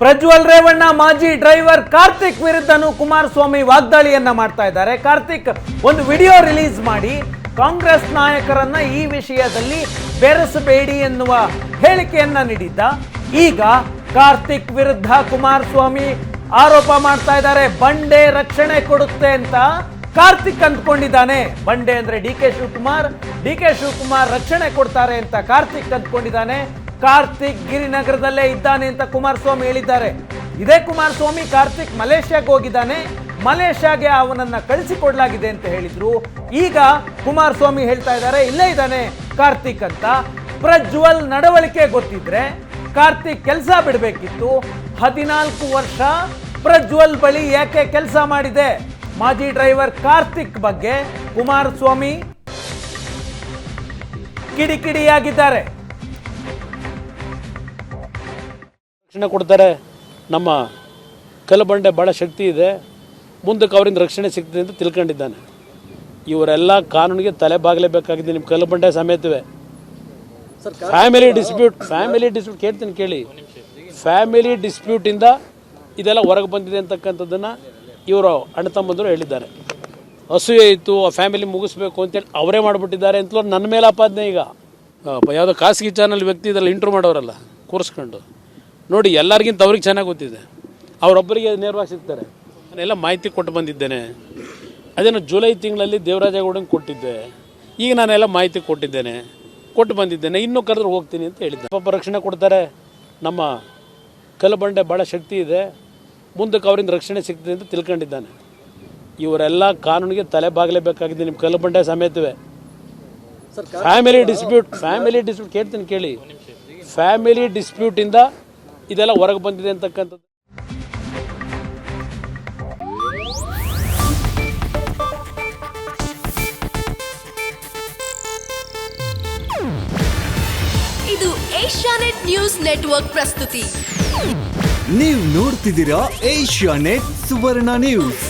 ಪ್ರಜ್ವಲ್ ರೇವಣ್ಣ, ಮಾಜಿ ಡ್ರೈವರ್ ಕಾರ್ತಿಕ್ ವಿರುದ್ಧನೂ ಕುಮಾರಸ್ವಾಮಿ ವಾಗ್ದಾಳಿಯನ್ನ ಮಾಡ್ತಾ ಇದ್ದಾರೆ. ಕಾರ್ತಿಕ್, ಒಂದು ವಿಡಿಯೋ ರಿಲೀಸ್ ಮಾಡಿ ಕಾಂಗ್ರೆಸ್ ನಾಯಕರನ್ನ ಈ ವಿಷಯದಲ್ಲಿ ಬೆರೆಸಬೇಡಿ ಎನ್ನುವ ಹೇಳಿಕೆಯನ್ನ ನೀಡಿದ್ದ. ಈಗ ಕಾರ್ತಿಕ್ ವಿರುದ್ಧ ಕುಮಾರಸ್ವಾಮಿ ಆರೋಪ ಮಾಡ್ತಾ ಇದ್ದಾರೆ. ಬಂಡೆ ರಕ್ಷಣೆ ಕೊಡುತ್ತೆ ಅಂತ ಕಾರ್ತಿಕ್ ಅಂದ್ಕೊಂಡಿದ್ದಾನೆ. ಬಂಡೆ ಅಂದ್ರೆ D K Shivakumar, D K Shivakumar ರಕ್ಷಣೆ ಕೊಡ್ತಾರೆ ಅಂತ ಕಾರ್ತಿಕ್ ಅಂದ್ಕೊಂಡಿದ್ದಾನೆ. ಕಾರ್ತಿಕ್ ಗಿರಿನಗರದಲ್ಲೇ ಇದ್ದಾನೆ ಅಂತ ಕುಮಾರಸ್ವಾಮಿ ಹೇಳಿದ್ದಾರೆ. ಇದೇ ಕುಮಾರಸ್ವಾಮಿ ಕಾರ್ತಿಕ್ ಮಲೇಷ್ಯಾಗೆ ಹೋಗಿದ್ದಾನೆ. ಮಲೇಷ್ಯಾಗೆ ಅವನನ್ನ ಕಳಿಸಿಕೊಡಲಾಗಿದೆ ಅಂತ ಹೇಳಿದ್ರು. ಈಗ ಕುಮಾರಸ್ವಾಮಿ ಹೇಳ್ತಾ ಇದ್ದಾರೆ, ಇಲ್ಲೇ ಇದ್ದಾನೆ ಕಾರ್ತಿಕ್ ಅಂತ. ಪ್ರಜ್ವಲ್ ನಡವಳಿಕೆ ಗೊತ್ತಿದ್ರೆ ಕಾರ್ತಿಕ್ ಕೆಲಸ ಬಿಡಬೇಕಿತ್ತು. ಹದಿನಾಲ್ಕು ವರ್ಷ ಪ್ರಜ್ವಲ್ ಬಳಿ ಯಾಕೆ ಕೆಲಸ ಮಾಡಿದೆ? ಮಾಜಿ ಡ್ರೈವರ್ ಕಾರ್ತಿಕ್ ಬಗ್ಗೆ ಕುಮಾರಸ್ವಾಮಿ ಕಿಡಿಕಿಡಿಯಾಗಿದ್ದಾರೆ. ರಕ್ಷಣೆ ಕೊಡ್ತಾರೆ. ನಮ್ಮ ಕಲ್ಲುಬಂಡೆ ಭಾಳ ಶಕ್ತಿ ಇದೆ. ಮುಂದಕ್ಕೆ ಅವರಿಂದ ರಕ್ಷಣೆ ಸಿಗ್ತದೆ ಅಂತ ತಿಳ್ಕೊಂಡಿದ್ದಾನೆ. ಇವರೆಲ್ಲ ಕಾನೂನಿಗೆ ತಲೆ ಬಾಗಲೇಬೇಕಾಗಿದೆ. ನಿಮ್ಮ ಕಲ್ಲಬಂಡೆ ಸಮೇತವೇ. ಫ್ಯಾಮಿಲಿ ಡಿಸ್ಪ್ಯೂಟ್ ಫ್ಯಾಮಿಲಿ ಡಿಸ್ಪ್ಯೂಟ್ ಕೇಳ್ತೀನಿ ಕೇಳಿ. ಫ್ಯಾಮಿಲಿ ಡಿಸ್ಪ್ಯೂಟಿಂದ ಇದೆಲ್ಲ ಹೊರಗೆ ಬಂದಿದೆ ಅಂತಕ್ಕಂಥದ್ದನ್ನು ಇವರು ಅಣ್ಣ ತಮ್ಮಂದರು ಹೇಳಿದ್ದಾರೆ. ಅಸೂಯೆ ಇತ್ತು, ಆ ಫ್ಯಾಮಿಲಿ ಮುಗಿಸ್ಬೇಕು ಅಂತೇಳಿ ಅವರೇ ಮಾಡಿಬಿಟ್ಟಿದ್ದಾರೆ ಅಂತಲೂ ನನ್ನ ಮೇಲೆ ಆಪಾದನೆ ಈಗ ಯಾವುದೋ ಖಾಸಗಿ ಚಾನಲ್ ವ್ಯಕ್ತಿ ಇದೆಲ್ಲ ಇಂಟ್ರೂ ಮಾಡೋರಲ್ಲ, ಕೂರಿಸ್ಕೊಂಡು. ನೋಡಿ ಎಲ್ಲರಿಗಿಂತ ಅವ್ರಿಗೆ ಚೆನ್ನಾಗಿ ಗೊತ್ತಿದೆ. ಅವರೊಬ್ಬರಿಗೆ ನೇರವಾಗಿ ಸಿಗ್ತಾರೆ. ನಾನೆಲ್ಲ ಮಾಹಿತಿ ಕೊಟ್ಟು ಬಂದಿದ್ದೇನೆ. ಅದೇನು ಜುಲೈ ತಿಂಗಳಲ್ಲಿ ದೇವರಾಜೇಗೌಡಂಗೆ ಕೊಟ್ಟಿದ್ದೆ. ಈಗ ನಾನೆಲ್ಲ ಮಾಹಿತಿ ಕೊಟ್ಟಿದ್ದೇನೆ. ಕೊಟ್ಟು ಬಂದಿದ್ದೇನೆ. ಇನ್ನೂ ಕರೆದ್ರೆ ಹೋಗ್ತೀನಿ ಅಂತ ಹೇಳಿದ್ದೆ ಪಾಪ ರಕ್ಷಣೆ ಕೊಡ್ತಾರೆ. ನಮ್ಮ ಕಲ್ಲುಬಂಡೆ ಭಾಳ ಶಕ್ತಿ ಇದೆ. ಮುಂದಕ್ಕೆ ಅವರಿಂದ ರಕ್ಷಣೆ ಸಿಗ್ತದೆ ಅಂತ ತಿಳ್ಕೊಂಡಿದ್ದಾನೆ. ಇವರೆಲ್ಲ ಕಾನೂನಿಗೆ ತಲೆ ಬಾಗಲೇಬೇಕಾಗಿದೆ. ನಿಮ್ಮ ಕಲ್ಲುಬಂಡೆ ಸಮೇತವೇ. ಫ್ಯಾಮಿಲಿ ಡಿಸ್ಪ್ಯೂಟ್ ಫ್ಯಾಮಿಲಿ ಡಿಸ್ಪ್ಯೂಟ್ ಕೇಳ್ತೀನಿ ಕೇಳಿ. ಫ್ಯಾಮಿಲಿ ಡಿಸ್ಪ್ಯೂಟಿಂದ ಇದೆಲ್ಲ ಹೊರಗೆ ಬಂದಿದೆ ಅಂತಕ್ಕಂಥದ್ದು. ಇದು ಏಷ್ಯಾನೆಟ್ ನ್ಯೂಸ್ ನೆಟ್ವರ್ಕ್ ಪ್ರಸ್ತುತಿ. ನೀವು ನೋಡ್ತಿದ್ದೀರಾ ಏಷ್ಯಾ ನೆಟ್ ಸುವರ್ಣ ನ್ಯೂಸ್.